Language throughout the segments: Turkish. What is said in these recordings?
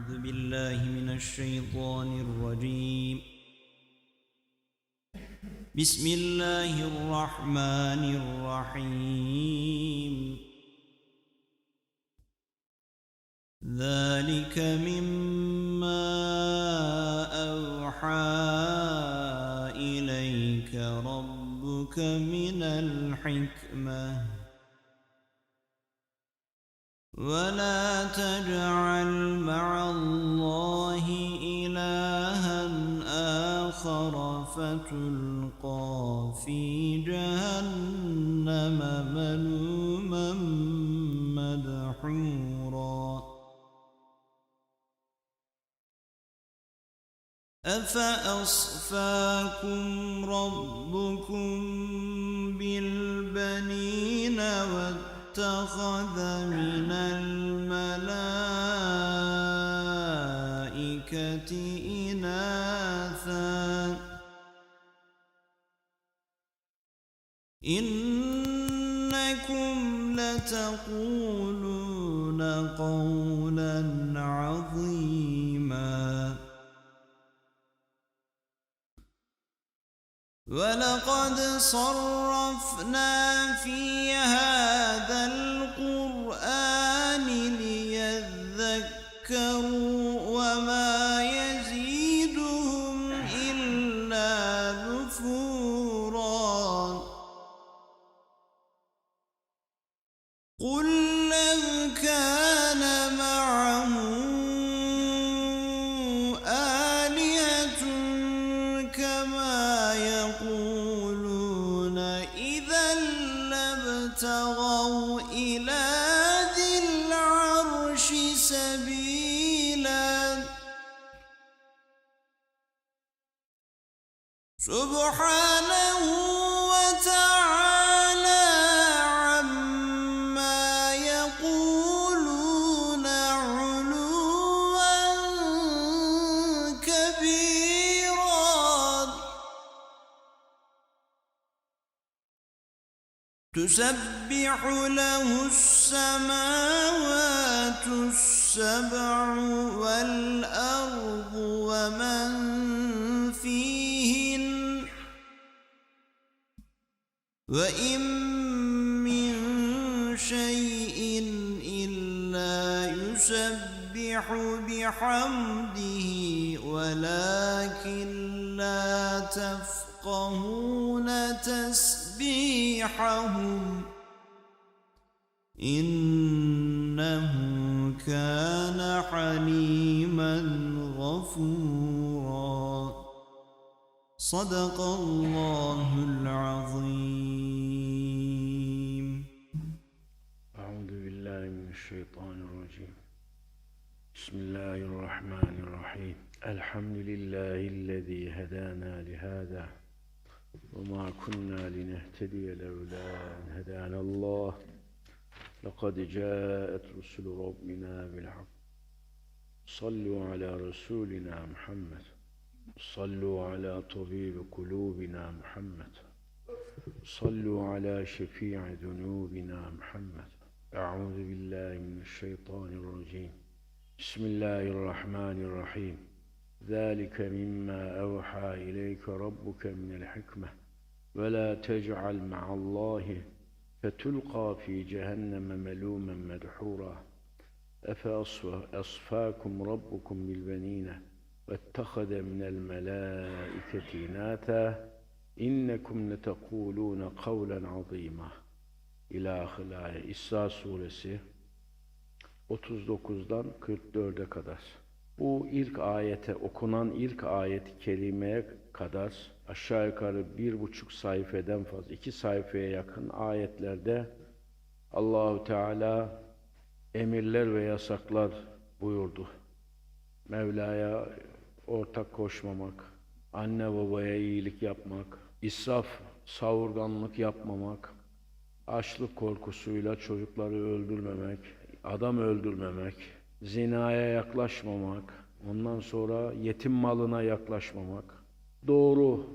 أعوذ بالله من الشيطان الرجيم. بسم الله الرحمن الرحيم. ذلك مما ولا تجعل مع الله إلها آخر فتلقى في جهنم ملوما مدحورا. أفأصفاكم ربكم بالبنين واتخذ من الملائكة إناثا. إنكم لتقولون قولا ولقد صرفنا في هذا تسبح له السماوات السبع والأرض ومن فيهن وإن من شيء إلا يسبح بحمده ولكن لا تفقهون تسبيحهم. إنه كان حليما غفورا. صدق الله العظيم. أعوذ بالله من الشيطان الرجيم. بسم الله الرحمن الرحيم. الحمد لله الذي هدانا لهذا. وما كنا لنهتدي لولا أن هدانا الله. لقد جاءت رسل ربنا بالحق. صلوا على رسولنا محمد. صلوا على طبيب قلوبنا محمد. صلوا على شفيع ذنوبنا محمد. أعوذ بالله من الشيطان الرجيم. بسم الله الرحمن الرحيم. ذلك مما أوحى إليك ربك من الحكمة ولا تجعل مع الله فتلقى في جهنم ملوما مدحورا أفأصفاكم ربكم بالبنين واتخذ من الملائكة إناثا İnnekum letekulûne kavlen azîmâ. İlâhilâhe İsra suresi 39'dan 44'e kadar. Bu ilk ayete, okunan ilk ayet-i kerimeye kadar aşağı yukarı bir buçuk sayfeden fazla, iki sayfaya yakın ayetlerde Allahu Teala emirler ve yasaklar buyurdu. Mevla'ya ortak koşmamak, anne babaya iyilik yapmak, israf, savurganlık yapmamak, açlık korkusuyla çocukları öldürmemek, adam öldürmemek, zinaya yaklaşmamak, ondan sonra yetim malına yaklaşmamak, doğru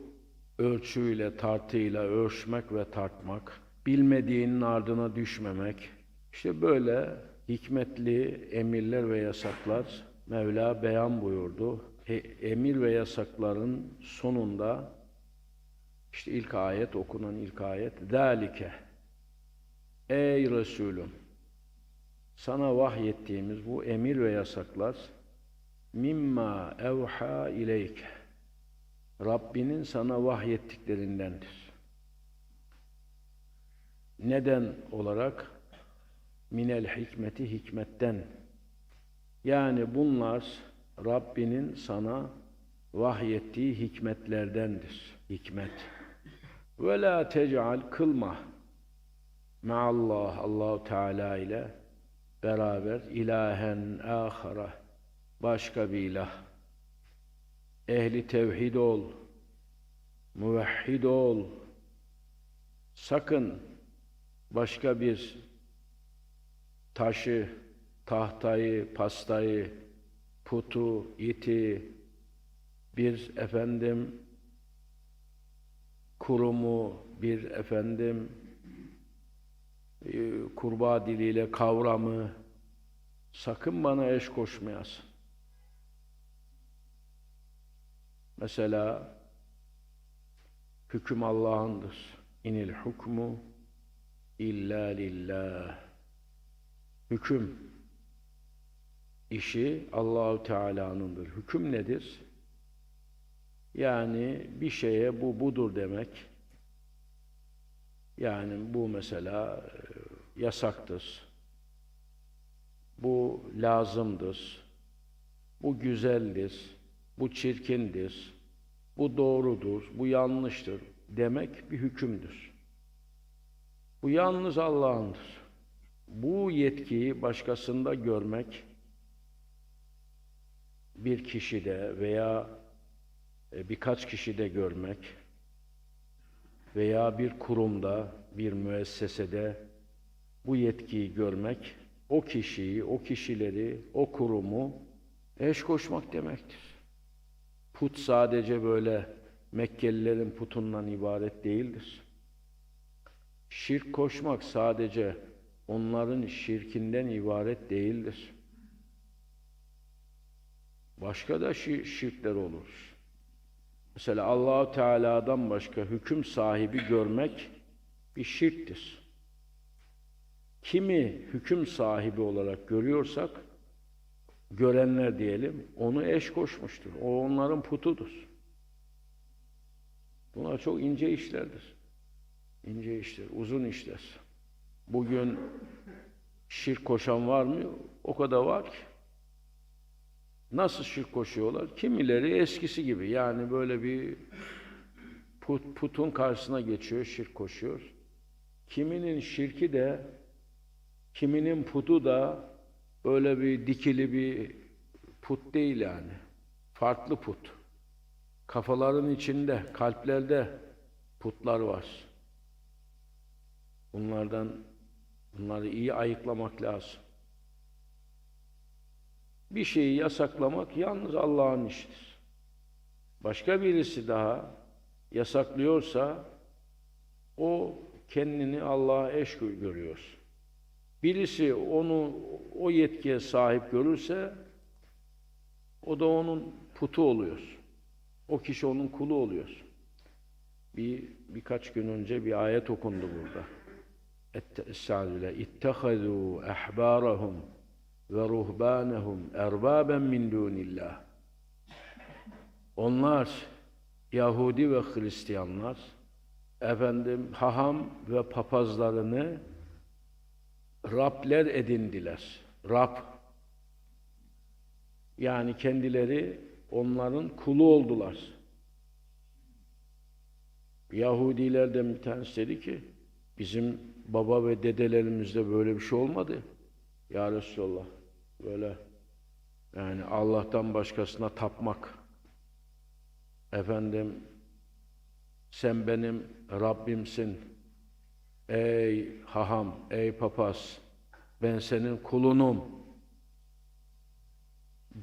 ölçüyle, tartıyla ölçmek ve tartmak, bilmediğinin ardına düşmemek, işte böyle hikmetli emirler ve yasaklar Mevla beyan buyurdu. E- emir ve yasakların sonunda işte ilk ayet okunan ilk ayet zalike Ey Resulüm sana vahyettiğimiz bu emir ve yasaklar mimma evha ileyke Rabbinin sana vahyettiklerindendir. Neden olarak? Minel hikmeti hikmetten. Yani bunlar Rabbinin sana vahyettiği hikmetlerdendir. Hikmet. Ve la tec'al kılma maallah Allahu Teala ile beraber ilahen ahara başka bir ilah. Ehli tevhid ol. Muvahhid ol. Sakın başka bir taşı, tahtayı, pastayı, putu, iti, bir efendim kurumu, bir efendim e, kurbağa diliyle kavramı sakın bana eş koşmayasın. Mesela hüküm Allah'ındır. İnil hukmu illa lillah. Hüküm işi Allahu Teala'nındır. Hüküm nedir? Yani bir şeye bu budur demek. Yani bu mesela e, yasaktır. Bu lazımdır. Bu güzeldir. Bu çirkindir. Bu doğrudur. Bu yanlıştır demek bir hükümdür. Bu yalnız Allah'ındır. Bu yetkiyi başkasında görmek bir kişide veya e, birkaç kişide görmek veya bir kurumda, bir müessesede bu yetkiyi görmek, o kişiyi, o kişileri, o kurumu eş koşmak demektir. Put sadece böyle Mekkelilerin putundan ibaret değildir. Şirk koşmak sadece onların şirkinden ibaret değildir. Başka da şi- şirkler olur. Mesela Allahu Teala'dan başka hüküm sahibi görmek bir şirktir. Kimi hüküm sahibi olarak görüyorsak, görenler diyelim, onu eş koşmuştur. O onların putudur. Bunlar çok ince işlerdir. İnce işler, uzun işler. Bugün şirk koşan var mı? O kadar var ki. Nasıl şirk koşuyorlar? Kimileri eskisi gibi. Yani böyle bir put, putun karşısına geçiyor, şirk koşuyor. Kiminin şirki de, kiminin putu da böyle bir dikili bir put değil yani. Farklı put. Kafaların içinde, kalplerde putlar var. Bunlardan bunları iyi ayıklamak lazım. Bir şeyi yasaklamak yalnız Allah'ın işidir. Başka birisi daha yasaklıyorsa o kendini Allah'a eş görüyor. Birisi onu o yetkiye sahip görürse o da onun putu oluyor. O kişi onun kulu oluyor. Bir birkaç gün önce bir ayet okundu burada. Estağfirullah. İttehazû ehbârahum ve ruhbanehum erbaben min dunillah. Onlar Yahudi ve Hristiyanlar efendim haham ve papazlarını Rabler edindiler. Rab yani kendileri onların kulu oldular. Yahudilerden bir tanesi dedi ki bizim baba ve dedelerimizde böyle bir şey olmadı. Ya Resulallah böyle yani Allah'tan başkasına tapmak efendim sen benim Rabbimsin ey haham ey papaz ben senin kulunum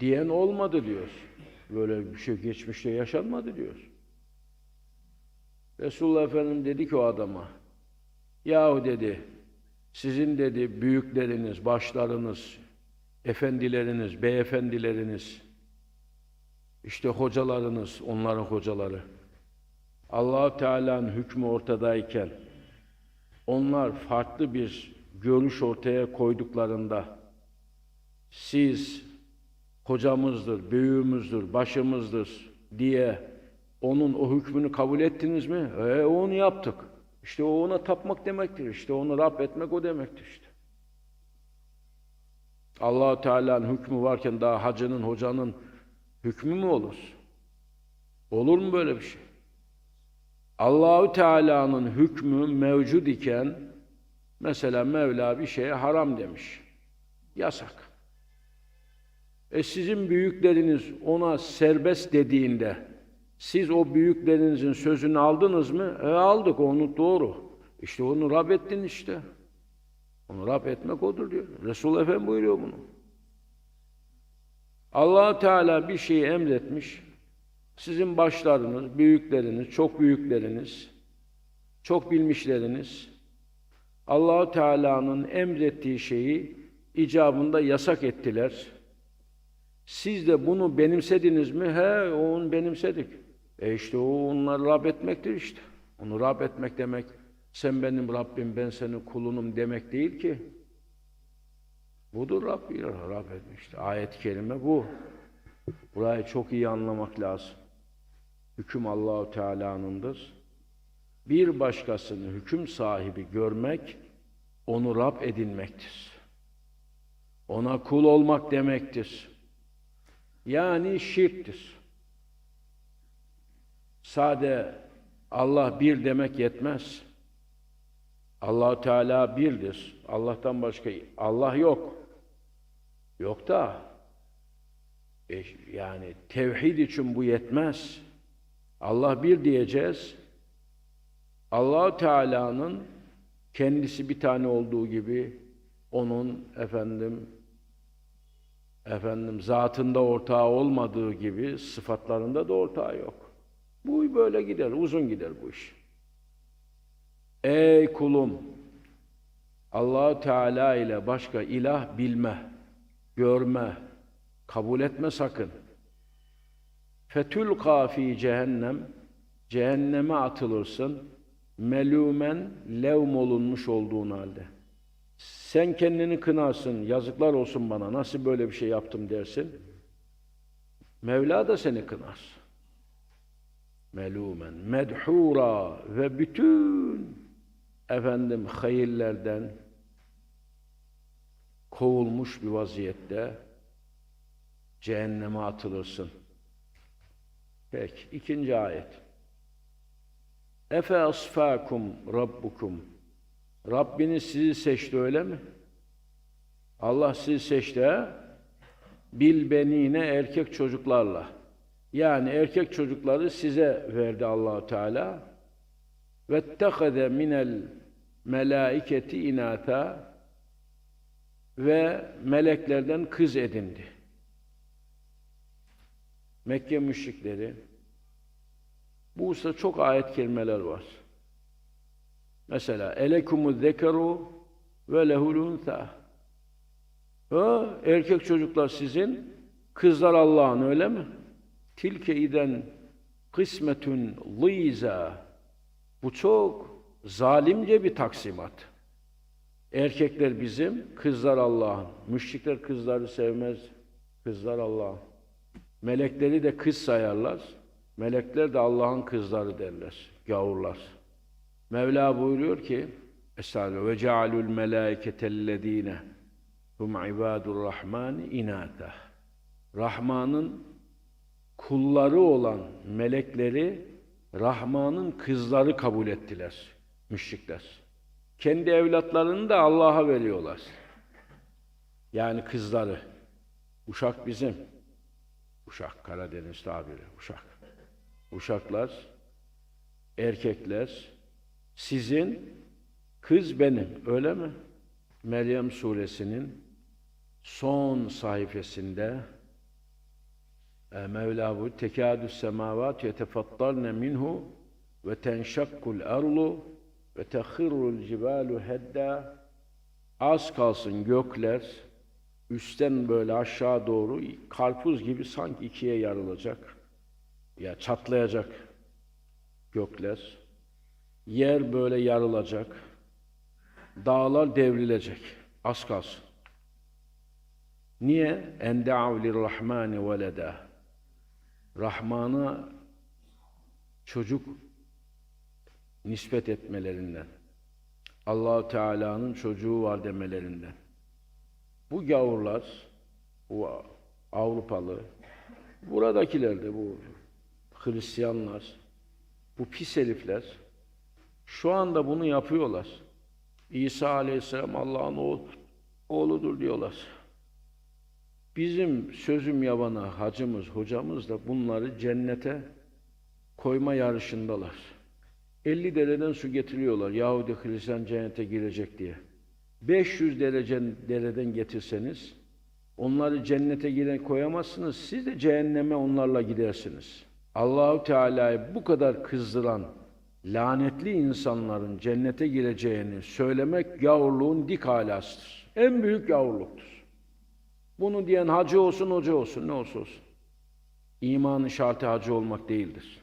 diyen olmadı diyor. Böyle bir şey geçmişte yaşanmadı diyor. Resulullah Efendimiz dedi ki o adama yahu dedi sizin dedi büyükleriniz, başlarınız efendileriniz, beyefendileriniz, işte hocalarınız, onların hocaları. allah Teala'nın hükmü ortadayken, onlar farklı bir görüş ortaya koyduklarında, siz hocamızdır, büyüğümüzdür, başımızdır diye onun o hükmünü kabul ettiniz mi? E onu yaptık. İşte o ona tapmak demektir. İşte onu Rab etmek o demektir işte. Allah Teala'nın hükmü varken daha hacının, hocanın hükmü mü olur? Olur mu böyle bir şey? Allahü Teala'nın hükmü mevcud iken mesela Mevla bir şeye haram demiş. Yasak. E sizin büyükleriniz ona serbest dediğinde siz o büyüklerinizin sözünü aldınız mı? E aldık onu doğru. İşte onu Rab ettin işte. Onu Rab etmek odur diyor. Resul Efendi buyuruyor bunu. allah Teala bir şeyi emretmiş. Sizin başlarınız, büyükleriniz, çok büyükleriniz, çok bilmişleriniz allah Teala'nın emrettiği şeyi icabında yasak ettiler. Siz de bunu benimsediniz mi? He, onu benimsedik. E işte o onları Rab etmektir işte. Onu Rab etmek demek, sen benim Rabbim, ben senin kulunum demek değil ki. Budur Rabbi, Rab etmek işte. Ayet-i kerime bu. Burayı çok iyi anlamak lazım. Hüküm Allahu Teala'nındır. Bir başkasını hüküm sahibi görmek, onu Rab edinmektir. Ona kul olmak demektir. Yani şirktir. Sade Allah bir demek yetmez. Allah Teala birdir. Allah'tan başka Allah yok. Yok da e, yani tevhid için bu yetmez. Allah bir diyeceğiz. allah Teala'nın kendisi bir tane olduğu gibi onun efendim efendim zatında ortağı olmadığı gibi sıfatlarında da ortağı yok. Bu böyle gider, uzun gider bu iş. Ey kulum, allah Teala ile başka ilah bilme, görme, kabul etme sakın. Fetül kafi cehennem, cehenneme atılırsın, melûmen levm olunmuş olduğun halde. Sen kendini kınarsın, yazıklar olsun bana, nasıl böyle bir şey yaptım dersin. Mevla da seni kınar. Melumen, medhura ve bütün efendim hayırlerden kovulmuş bir vaziyette cehenneme atılırsın. Peki, ikinci ayet. Efe asfakum rabbukum Rabbiniz sizi seçti öyle mi? Allah sizi seçti ha? Bil benine erkek çocuklarla. Yani erkek çocukları size verdi Allahu Teala. Vettehaze minel melaiketi inata ve meleklerden kız edindi. Mekke müşrikleri bu usta çok ayet kelimeler var. Mesela elekumu zekeru ve lehul unsa. Ha, erkek çocuklar sizin, kızlar Allah'ın öyle mi? Tilke iden kısmetün liza. Bu çok zalimce bir taksimat. Erkekler bizim, kızlar Allah'ın. Müşrikler kızları sevmez. Kızlar Allah'ın. Melekleri de kız sayarlar. Melekler de Allah'ın kızları derler. Gavurlar. Mevla buyuruyor ki Estağfirullah ve cealul melâiketellezîne hum ibadur rahman inata. Rahman'ın kulları olan melekleri Rahman'ın kızları kabul ettiler müşrikler. Kendi evlatlarını da Allah'a veriyorlar. Yani kızları. Uşak bizim. Uşak Karadeniz tabiri. Uşak. Uşaklar, erkekler, sizin, kız benim. Öyle mi? Meryem suresinin son sayfasında e, Mevla bu tekadü semavat yetefattarne minhu ve tenşakkul arlu ve tehirrul cibalu hedda az kalsın gökler üstten böyle aşağı doğru karpuz gibi sanki ikiye yarılacak. Ya çatlayacak gökler. Yer böyle yarılacak. Dağlar devrilecek. Az kalsın. Niye? Ende'av lirrahmani veleda. Rahman'a çocuk nispet etmelerinden. Allahu Teala'nın çocuğu var demelerinden. Bu gavurlar, bu Avrupalı, buradakiler de bu Hristiyanlar, bu pis herifler şu anda bunu yapıyorlar. İsa Aleyhisselam Allah'ın oğlu- oğludur diyorlar. Bizim sözüm yabana hacımız, hocamız da bunları cennete koyma yarışındalar. 50 dereden su getiriyorlar Yahudi Hristiyan cennete girecek diye. 500 derece dereden getirseniz onları cennete giren koyamazsınız. Siz de cehenneme onlarla gidersiniz. Allahu Teala'yı bu kadar kızdıran lanetli insanların cennete gireceğini söylemek gavurluğun dik alasıdır. En büyük gavurluktur. Bunu diyen hacı olsun, hoca olsun, ne olsa olsun. İmanın şartı hacı olmak değildir.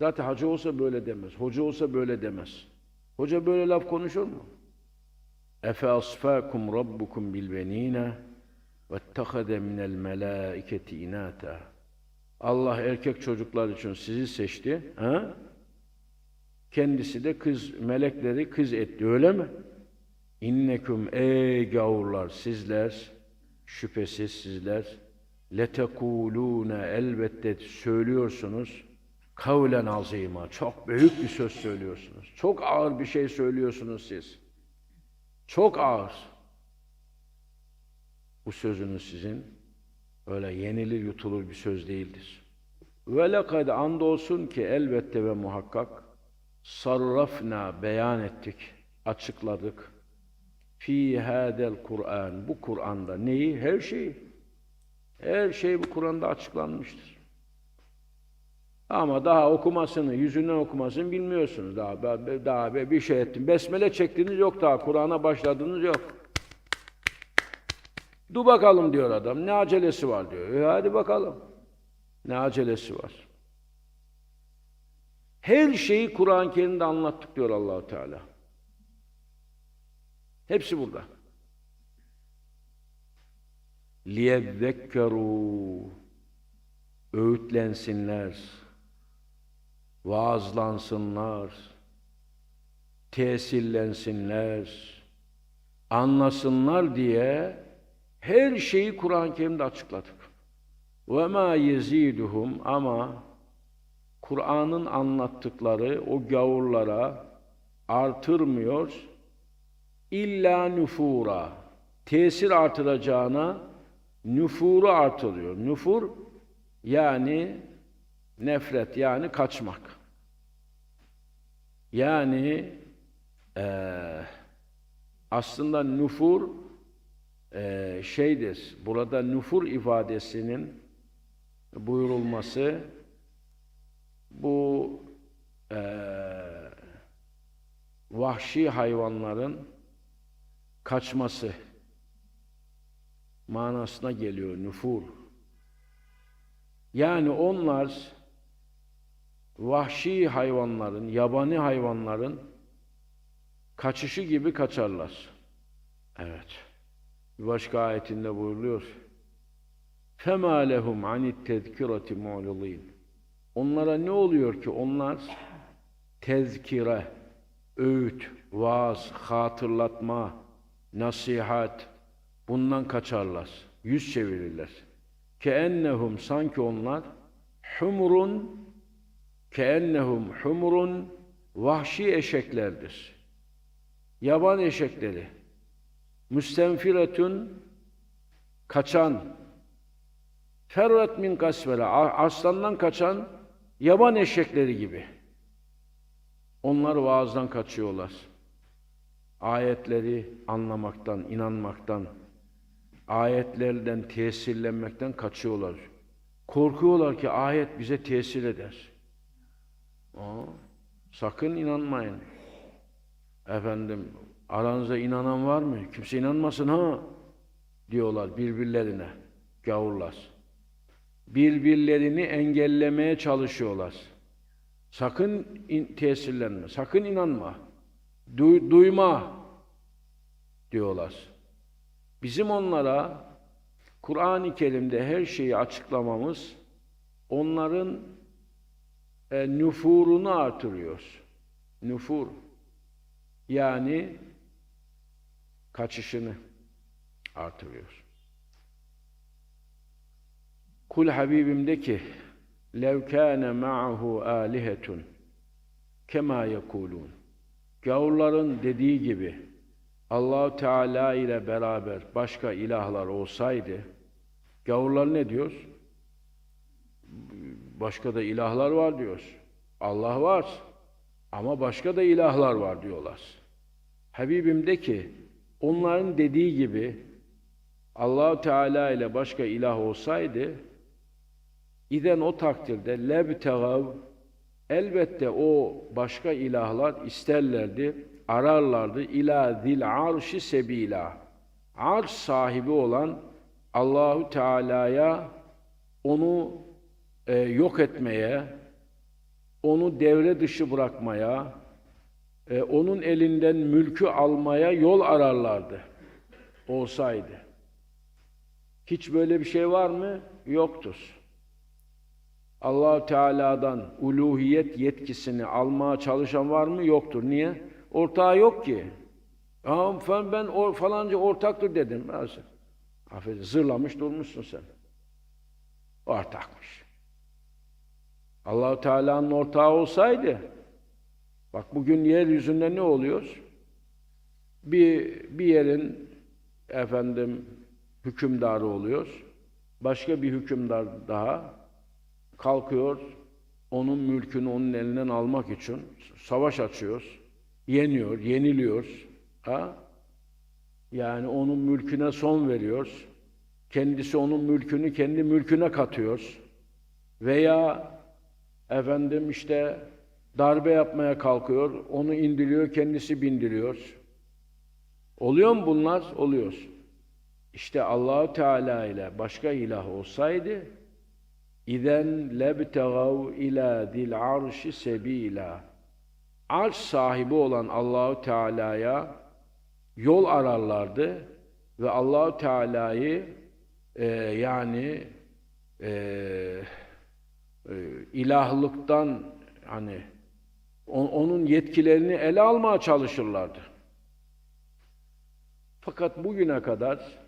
Zaten hacı olsa böyle demez. Hoca olsa böyle demez. Hoca böyle laf konuşur mu? Efe asfakum rabbukum bil benina vettehade minel melaiketi inata. Allah erkek çocuklar için sizi seçti. Ha? Kendisi de kız melekleri kız etti. Öyle mi? İnnekum ey gavurlar sizler şüphesiz sizler letekulune elbette söylüyorsunuz kavlen azima çok büyük bir söz söylüyorsunuz. Çok ağır bir şey söylüyorsunuz siz. Çok ağır. Bu sözünüz sizin öyle yenilir yutulur bir söz değildir. Ve lekad andolsun ki elbette ve muhakkak sarrafna beyan ettik, açıkladık. Fi hadel Kur'an bu Kur'an'da neyi? Her şeyi. Her şey bu Kur'an'da açıklanmıştır. Ama daha okumasını, yüzünden okumasını bilmiyorsunuz. Daha, daha, daha bir şey ettim. Besmele çektiniz yok daha. Kur'an'a başladınız yok. Dur bakalım diyor adam. Ne acelesi var diyor. E hadi bakalım. Ne acelesi var. Her şeyi Kur'an-ı Kerim'de anlattık diyor Allahu Teala. Hepsi burada. لِيَذَّكَّرُوا Öğütlensinler, vaazlansınlar, tesirlensinler, anlasınlar diye her şeyi Kur'an-ı Kerim'de açıkladık. Ve ma yeziduhum ama Kur'an'ın anlattıkları o gavurlara artırmıyor. İlla nüfura. Tesir artıracağına nüfuru artırıyor. Nüfur yani nefret yani kaçmak. Yani eee, aslında nüfur eee, şeydir. Burada nüfur ifadesinin buyurulması bu eee, vahşi hayvanların kaçması manasına geliyor nüfur. Yani onlar vahşi hayvanların, yabani hayvanların kaçışı gibi kaçarlar. Evet. Bir başka ayetinde buyuruluyor. فَمَا لَهُمْ عَنِ التَّذْكِرَةِ مُعْلِضِينَ Onlara ne oluyor ki onlar tezkire, öğüt, vaaz, hatırlatma, nasihat bundan kaçarlar. Yüz çevirirler. Keennehum sanki onlar humurun keennehum humurun vahşi eşeklerdir. Yaban eşekleri. Müstenfiretun kaçan ferret min kasvela aslandan kaçan yaban eşekleri gibi. Onlar vaazdan kaçıyorlar. Ayetleri anlamaktan, inanmaktan, ayetlerden tesirlenmekten kaçıyorlar. Korkuyorlar ki ayet bize tesir eder. Aa, sakın inanmayın. Efendim, aranızda inanan var mı? Kimse inanmasın ha. diyorlar birbirlerine gavurlar. Birbirlerini engellemeye çalışıyorlar. Sakın in, tesirlenme, sakın inanma, duy- duyma diyorlar. Bizim onlara Kur'an-ı Kerim'de her şeyi açıklamamız onların e, nüfurunu artırıyor. Nüfur. Yani kaçışını artırıyor. Kul Habibim de ki lev kâne ma'ahu âlihetun kema yekulun. Gavurların dediği gibi Allahu Teala ile beraber başka ilahlar olsaydı gavurlar ne diyor? Başka da ilahlar var diyor. Allah var ama başka da ilahlar var diyorlar. Habibim de ki onların dediği gibi Allahu Teala ile başka ilah olsaydı İden o takdirde lebtegav elbette o başka ilahlar isterlerdi, ararlardı ila zil arşi sebila. Arş sahibi olan Allahu Teala'ya onu e, yok etmeye, onu devre dışı bırakmaya, e, onun elinden mülkü almaya yol ararlardı. Olsaydı. Hiç böyle bir şey var mı? Yoktur. allah Teala'dan uluhiyet yetkisini almaya çalışan var mı? Yoktur. Niye? Ortağı yok ki. Aa, ben falanca ortaktır dedim. Affedin, zırlamış durmuşsun sen. Ortakmış. Allahu Teala'nın ortağı olsaydı, bak bugün yeryüzünde ne oluyor? Bir, bir yerin efendim hükümdarı oluyor. Başka bir hükümdar daha kalkıyor, onun mülkünü onun elinden almak için savaş açıyor, yeniyor, yeniliyor. Ha? Yani onun mülküne son veriyor. Kendisi onun mülkünü kendi mülküne katıyor. Veya efendim işte darbe yapmaya kalkıyor, onu indiriyor, kendisi bindiriyor. Oluyor mu bunlar? Oluyor. İşte Allahu Teala ile başka ilah olsaydı İzen lebtegav ila zil arşi sebila. Arş sahibi olan Allahu Teala'ya yol ararlardı ve Allahu Teala'yı e, yani e, ilahlıktan hani on- onun yetkilerini ele almaya çalışırlardı. Fakat bugüne kadar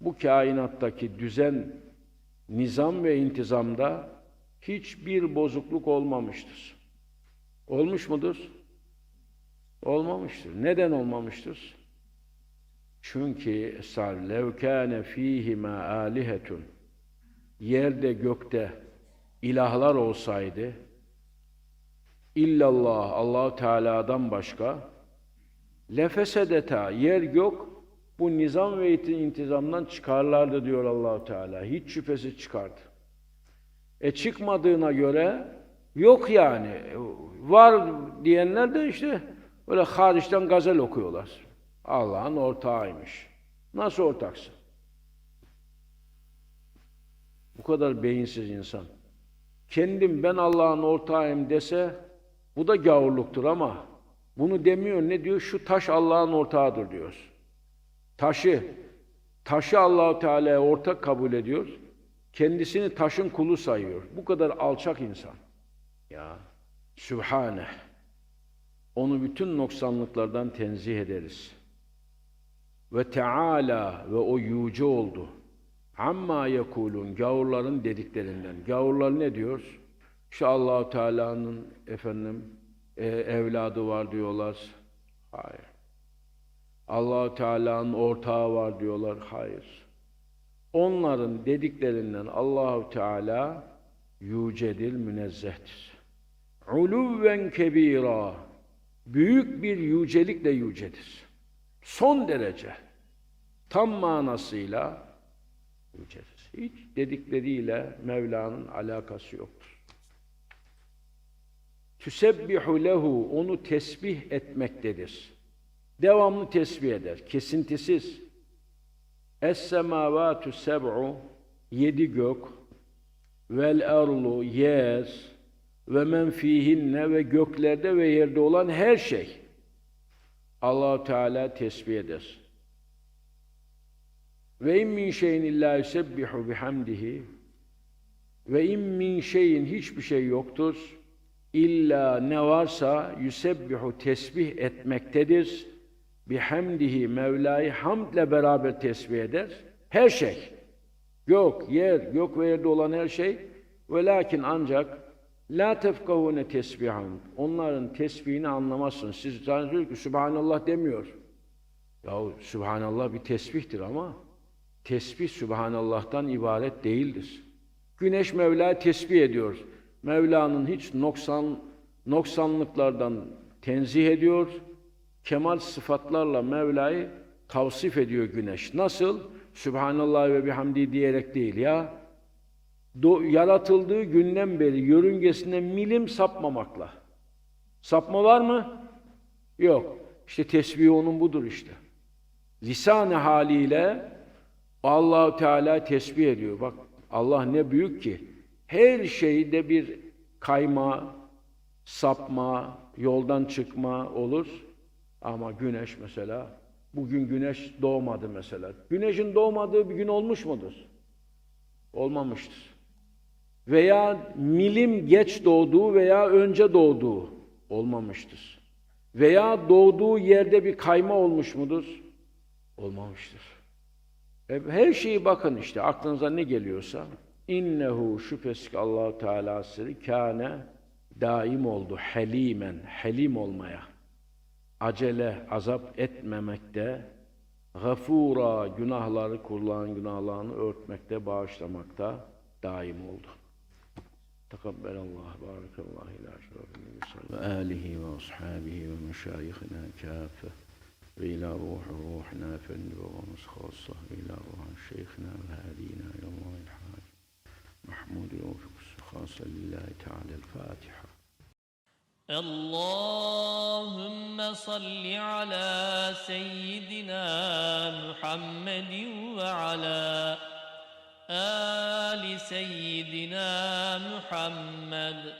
bu kainattaki düzen, nizam ve intizamda hiçbir bozukluk olmamıştır. Olmuş mudur? Olmamıştır. Neden olmamıştır? Çünkü esar lev kâne fîhimâ âlihetun yerde gökte ilahlar olsaydı illallah Allahu Teala'dan başka lefesedeta yer gök bu nizam ve intizamdan çıkarlardı diyor Allahu Teala. Hiç şüphesiz çıkardı. E çıkmadığına göre yok yani. Var diyenler de işte böyle hariçten gazel okuyorlar. Allah'ın ortağıymış. Nasıl ortaksın? Bu kadar beyinsiz insan. Kendim ben Allah'ın ortağıyım dese bu da gavurluktur ama bunu demiyor. Ne diyor? Şu taş Allah'ın ortağıdır diyor. Taşı, taşı Allahu Teala'ya ortak kabul ediyor. Kendisini taşın kulu sayıyor. Bu kadar alçak insan. Ya Sübhane. Onu bütün noksanlıklardan tenzih ederiz. Ve Teala ve o yüce oldu. Amma yekulun gavurların dediklerinden. Gavurlar ne diyor? İşte Allahu Teala'nın efendim e, evladı var diyorlar. Hayır. Allahu Teala'nın ortağı var diyorlar. Hayır. Onların dediklerinden Allahu Teala yücedir, münezzehtir. Uluven kebira. Büyük bir yücelikle yücedir. Son derece. Tam manasıyla yücedir. Hiç dedikleriyle Mevla'nın alakası yoktur. Tüsebbihu lehu onu tesbih etmektedir. Devamlı tesbih eder, kesintisiz. Es-semavatu seb'u yedi gök vel erlu yer ve men fihinne ve göklerde ve yerde olan her şey Allahu Teala tesbih eder. Ve in min şeyin illa yusebbihu bihamdihi ve in min şeyin hiçbir şey yoktur. İlla ne varsa yusebbihu tesbih etmektedir. Bihamdihi Mevla'yı hamdle beraber tesbih eder. Her şey. Gök, yer, gök ve yerde olan her şey. Ve lakin ancak la tefkahune tesbihan. Onların tesbihini anlamazsın. Siz zannediyorsunuz ki Subhanallah demiyor. Yahu Subhanallah bir tesbihtir ama tesbih Subhanallah'tan ibaret değildir. Güneş Mevla tesbih ediyor. Mevla'nın hiç noksan noksanlıklardan tenzih ediyor. Kemal sıfatlarla Mevla'yı tavsif ediyor güneş. Nasıl? Sübhanallah ve bihamdi diyerek değil ya. Do yaratıldığı günden beri yörüngesine milim sapmamakla. Sapma var mı? Yok. İşte tesbih onun budur işte. Lisan-ı haliyle Allahu Teala tesbih ediyor. Bak Allah ne büyük ki her şeyde bir kayma, sapma, yoldan çıkma olur. Ama güneş mesela bugün güneş doğmadı mesela. Güneşin doğmadığı bir gün olmuş mudur? Olmamıştır. Veya milim geç doğduğu veya önce doğduğu olmamıştır. Veya doğduğu yerde bir kayma olmuş mudur? Olmamıştır. E, Her şeyi bakın işte aklınıza ne geliyorsa. İnnehu şüphesiz ki Allah Teala Hazretleri kâne daim oldu helimen helim olmaya. Acele azap etmemekte gafura günahları kullan günahlarını örtmekte bağışlamakta daim oldu. İla şerefin ve alihi ve ashabihi ve meşayihina kâfe. ve ila ruhu إلى روح روحنا فنبغى خاصة إلى روح شيخنا وهادينا إلى الله الحاج محمود الوفق خاصة لله تعالى الفاتحة. اللهم صل على سيدنا محمد وعلى آل سيدنا محمد.